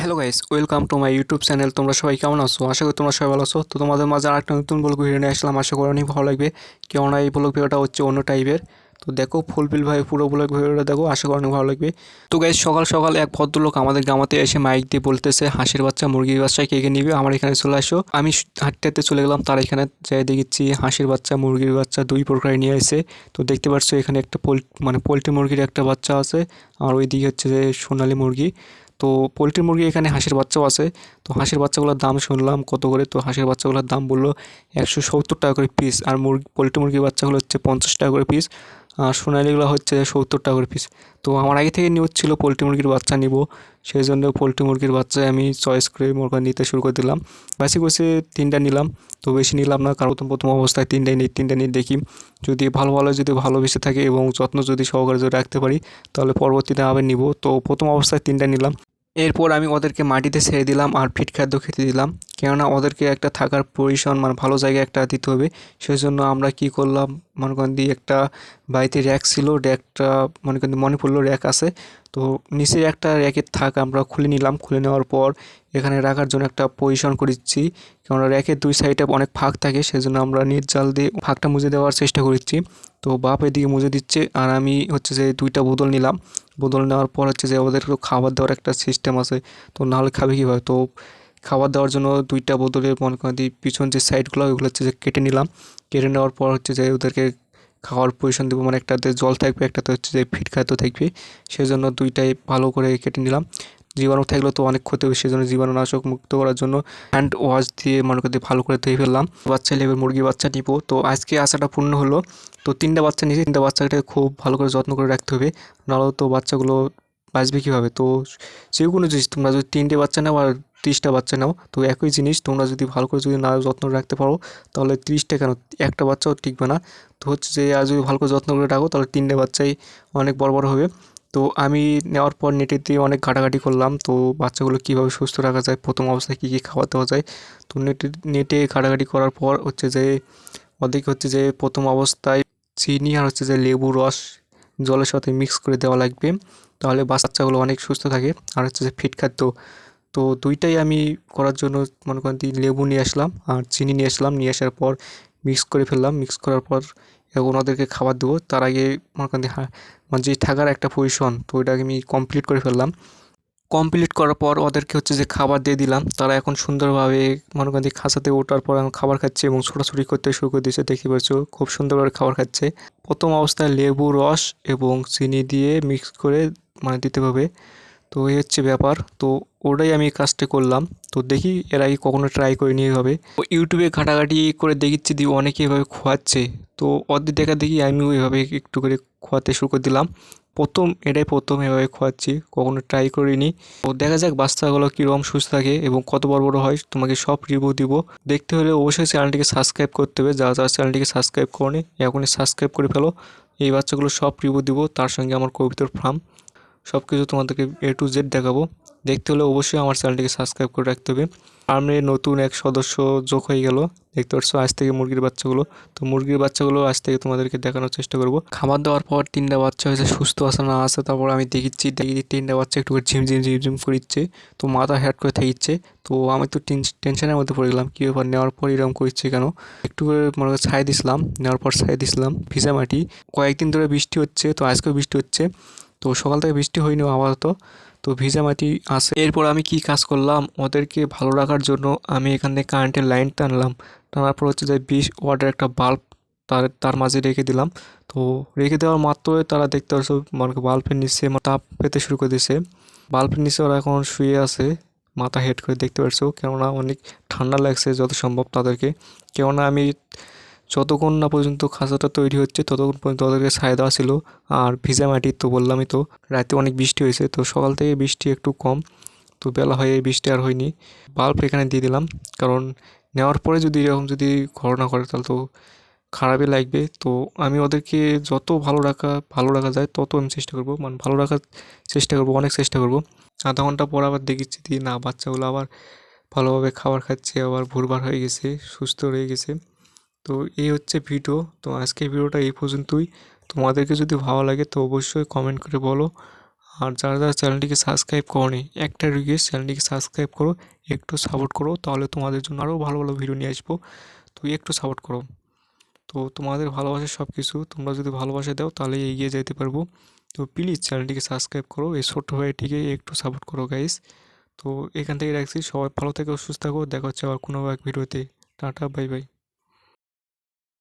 Hello guys welcome to my YouTube channel তোমরা সবাই কেমন আছো? আশা করি তোমরা সবাই ভালো আছো। তো তোমাদের মাঝে আর একটা নতুন ব্লগ ভিডিও নিয়ে আসলাম। আশা করি অনেক ভালো লাগবে। কেননা এই ব্লগ ভিডিওটা হচ্ছে অন্য টাইপের তো দেখো ফুলফিল ভাই, পুরো ব্লগ ভিডিওটা দেখো, আশা করি অনেক ভালো লাগবে। তো গাইস সকাল সকাল এক ভদ্রলোক আমাদের গ্রামাতে এসে মাইক দিয়ে বলতেছে, হাঁসের বাচ্চা, মুরগির বাচ্চা, কে কে নিবে? আমার এখানে চলে আসো। আমি হাঁটতে হাঁটতে চলে গেলাম, তার এখানে যাই দেখেছি, হাঁসের বাচ্চা, মুরগির বাচ্চা দুই প্রকারে নিয়ে এসে। তো দেখতে পাচ্ছ, এখানে একটা পোল মানে পোলট্রি মুরগির একটা বাচ্চা আছে। আর ওইদিকে হচ্ছে যে সোনালি মুরগি। তো পোলট্রি মুরগি এখানে হাঁসের বাচ্চাও আছে। তো হাঁসের বাচ্চাগুলোর দাম শুনলাম কত করে? তো হাঁসের বাচ্চাগুলোর দাম বলল একশো সত্তর টাকা করে পিস আর মুরগি, পোলট্রি মুরগির বাচ্চাগুলো হচ্ছে পঞ্চাশ টাকা করে পিস সোনালিগুলো হচ্ছে সত্তর টাকা করে পিস তো আমার আগে থেকে নিউজ ছিল পোলট্রি মুরগির বাচ্চা নিব। সেই জন্য পোলট্রি মুরগির বাচ্চায় আমি চয়েস করে মুরগা নিতে শুরু করে দিলাম। বেশি বসে তিনটা নিলাম, তো বেশি নিলাম না, কারণ প্রথম প্রথম অবস্থায় তিনটাই নিই তিনটা নিয়ে দেখি। যদি ভালো ভালো, যদি ভালোবেসে থাকে এবং যত্ন যদি সহকারে যদি রাখতে পারি, তাহলে পরবর্তীতে আবার নিব। তো প্রথম অবস্থায় তিনটা নিলাম। এরপর আমি ওদেরকে মাটিতে ছেড়ে দিলাম আর ফিট খাদ্য খেতে দিলাম। কেননা ওদেরকে একটা থাকার পজিশন মানে ভালো জায়গায় একটা দিতে হবে। সেই জন্য আমরা কি করলাম? মনে করেন দিয়ে একটা বাড়িতে র্যাক ছিল র্যাকটা মনে করেন মনে পড়ল র্যাক আছে। তো নিচে একটা র্যাকের থাক আমরা খুলে নিলাম। খুলে নেওয়ার পর এখানে রাখার জন্য একটা পজিশন করে দিচ্ছি কেননা র্যাকের দুই সাইডে অনেক ফাঁক থাকে, সেজন্য আমরা নিট জাল দিয়ে ফাঁকটা মুছে দেওয়ার চেষ্টা করছি। তো বাপ এদিকে মুজে দিচ্ছে আর আমি হচ্ছে যে দুইটা বোতল নিলাম। বোতল নেওয়ার পর হচ্ছে যে ওদের খাবার দেওয়ার একটা সিস্টেম আছে। তো নাহলে খাবে কীভাবে? তো খাবার দেওয়ার জন্য দুইটা বোতলের মনে করেন পিছন যে সাইডগুলো, ওইগুলো হচ্ছে যে কেটে নিলাম। কেটে নেওয়ার পর হচ্ছে যে ওদেরকে খাওয়ার পজিশন দেবো। মানে একটাতে জল থাকবে একটাতে হচ্ছে যে ফিট খাদ্য থাকবে। সেই জন্য দুইটাই ভালো করে কেটে নিলাম। জীবাণু থাকলে তো অনেক ক্ষতি হবে, সেজন্য জীবাণুনাশক মুক্ত করার জন্য হ্যান্ড ওয়াশ দিয়ে মনে করতে ভালো করে ধুয়ে ফেললাম। বাচ্চা নেবে, মুরগি বাচ্চা নিব। তো আজকে আশাটা পূর্ণ হলো। তো তিনটা বাচ্চা নিয়েছি, তিনটা বাচ্চাটাকে খুব ভালো করে যত্ন করে রাখতে হবে। নাহলে তো বাচ্চাগুলো বাঁচবে কীভাবে? তো যে কোনো জিনিস তোমরা যদি তিনটে বাচ্চা নাও আর তিরিশটা বাচ্চা নাও, তো একই জিনিস তোমরা যদি ভালো করে যদি না যত্ন রাখতে পারো, তাহলে তিরিশটা কেন? একটা বাচ্চাও টিকবে না। তো হচ্ছে যে, আর যদি ভালো করে যত্ন করে রাখো, তাহলে তিনটে বাচ্চাই অনেক বড় বড় হবে। তো আমি নেওয়ার পর নেটে দিয়ে অনেক ঘাটাঘাটি করলাম। তো বাচ্চাগুলো কীভাবে সুস্থ রাখা যায়, প্রথম অবস্থায় কী কী খাবার দেওয়া যায়, তো নেটে নেটে ঘাটাঘাটি করার পর হচ্ছে যে ওদেরকে হচ্ছে যে প্রথম অবস্থায় চিনি আর হচ্ছে যে লেবু রস জলের সাথে মিক্স করে দেওয়া লাগবে। তাহলে বাচ্চাগুলো অনেক সুস্থ থাকে। আর হচ্ছে যে ফিট খাদ্য, তো দুইটাই আমি করার জন্য মনে করেন লেবু নিয়ে আসলাম আর চিনি নিয়ে আসলাম। নিয়ে আসার পর মিক্স করে ফেললাম। মিক্স করার পর এখন ওদেরকে খাবার দেবো। তার আগে মনে করেন হ্যাঁ মানে যে থাকার একটা পজিশন তো ওইটাকে আমি কমপ্লিট করে ফেললাম। কমপ্লিট করার পর ওদেরকে হচ্ছে যে খাবার দিয়ে দিলাম। তারা এখন সুন্দরভাবে মনে করেন খাঁচাতে ওঠার পর এখন খাবার খাচ্ছে এবং ছোটাছুটি করতে শুরু করে দিয়েছে। দেখতে পাচ্ছ, খুব সুন্দরভাবে খাবার খাচ্ছে। প্রথম অবস্থায় লেবু রস এবং চিনি দিয়ে মিক্স করে মানে দিতে হবে। তো এই হচ্ছে ব্যাপার। তো ওটাই আমি কাজটা করলাম। তো দেখি এর আগে কখনো ট্রাই করিনি এভাবে। ইউটিউবে ঘাটাঘাটি করে দেখিচ্ছি দিয়ে অনেকে এভাবে খোয়াচ্ছে। তো ওদের দেখা দেখি আমিও এভাবে একটু করে খোয়াতে শুরু করে দিলাম। প্রথম, এটাই প্রথম এভাবে খোয়াচ্ছি। কখনো ট্রাই করিনি। তো দেখা যাক বাচ্চাগুলো কীরকম সুস্থ থাকে এবং কত বড় বড় হয়, তোমাকে সব রিভিউ দিব। দেখতে হলে অবশ্যই চ্যানেলটিকে সাবস্ক্রাইব করতে হবে। যারা যারা চ্যানেলটিকে সাবস্ক্রাইব করেনি, এখনই সাবস্ক্রাইব করে ফেলো। এই বাচ্চাগুলো সব রিভিউ দিব। তার সঙ্গে আমার কবিতার ফার্ম সব কিছু তোমাদেরকে এ টু জেড দেখাবো। দেখতে হলে অবশ্যই আমার চ্যানেলটিকে সাবস্ক্রাইব করে রাখতে হবে। ফার্মে নতুন এক সদস্য যোগ হয়ে গেল। দেখতে পাচ্ছ, আজ থেকে মুরগির বাচ্চাগুলো। তো মুরগির বাচ্চাগুলো আজ থেকে তোমাদেরকে দেখানোর চেষ্টা করব। খাবার দেওয়ার পর তিনটা বাচ্চা হয়েছে, সুস্থ আছে, না আছে, তারপর আমি দেখিচ্ছি, দেখি তিনটা বাচ্চা একটু করে ঝিমঝিম ঝিমঝিম করিচ্ছে। তো মাথা হ্যাট করে থাকিচ্ছে তো আমি তো টেনশনের মধ্যে পড়ে গেলাম, কী ব্যাপার? নেওয়ার পর এরকম করছে কেন? একটু করে মনে করে ছাই দিছিলাম, নেওয়ার পর ছাই দিছিলাম, ভিজা মাটি। কয়েকদিন ধরে বৃষ্টি হচ্ছে, তো আজকেও বৃষ্টি হচ্ছে। তো সকাল থেকে বৃষ্টি হয়নি আপাতত। তো ভিজা মাটি আসে এরপর আমি কি কাজ করলাম? ওদেরকে ভালো রাখার জন্য আমি এখান কারেন্টের লাইন টানলাম টানার পর হচ্ছে যে বিশ ওয়াটের একটা বাল্ব তার তার মাঝে রেখে দিলাম। তো রেখে দেওয়ার মাত্রই তারা দেখতে পাচ্ছ মানে বাল্বের নিচে তাপ পেতে শুরু করে দিয়েছে বাল্বের নিচে ওরা এখন শুয়ে আছে, মাথা হেড করে দেখতে পারছ। কেননা অনেক ঠান্ডা লাগছে যত সম্ভব তাদেরকে। কেননা আমি যতক্ষণ না পর্যন্ত খাঁচাটা তৈরি হচ্ছে, ততক্ষণ পর্যন্ত ওদেরকে ছায়া দেওয়া ছিল। আর ভিজা মাটি তো বললামই তো, রাতে অনেক বৃষ্টি হয়েছে, তো সকাল থেকে বৃষ্টি একটু কম, তো বেলা হয়ে বৃষ্টি আর হয়নি। বাল্ব এখানে দিয়ে দিলাম, কারণ নেওয়ার পরে যদি এরকম যদি ঘটনা করে, তাহলে তো খারাপই লাগবে। তো আমি ওদেরকে যত ভালো রাখা ভালো রাখা যায়, তত আমি চেষ্টা করব মানে ভালো রাখার চেষ্টা করব, অনেক চেষ্টা করব। আধা ঘণ্টা পর আবার দেখেছি দিয়ে না, বাচ্চাগুলো আবার ভালোভাবে খাবার খাচ্ছে, আবার ভুরবার হয়ে গেছে, সুস্থ রয়ে গেছে। তো এই হচ্ছে ভিডিও। তো আজকের ভিডিওটা এই পর্যন্তই। তোমাদেরকে যদি ভালো লাগে তো অবশ্যই কমেন্ট করে বলো। আর যারা যারা চ্যানেলটিকে সাবস্ক্রাইব করোনি, একটা রিকোয়েস্ট চ্যানেলটিকে সাবস্ক্রাইব করো, একটু সাপোর্ট করো, তাহলে তোমাদের জন্য আরও ভালো ভালো ভিডিও নিয়ে আসব। তো একটু সাপোর্ট করো। তো তোমাদের ভালোবাসা সব কিছু তোমরা যদি ভালোবাসা দাও তাহলে এগিয়ে যেতে পারব। তো প্লিজ চ্যানেলটিকে সাবস্ক্রাইব করো, এই ছোট্ট ভাইটিকে একটু সাপোর্ট করো গাইস তো এখান থেকে রাখছি, সবাই ভালো থেকো, সুস্থ থাকো, দেখা হচ্ছে আবার কোনো এক ভিডিওতে টাটা বাই বাই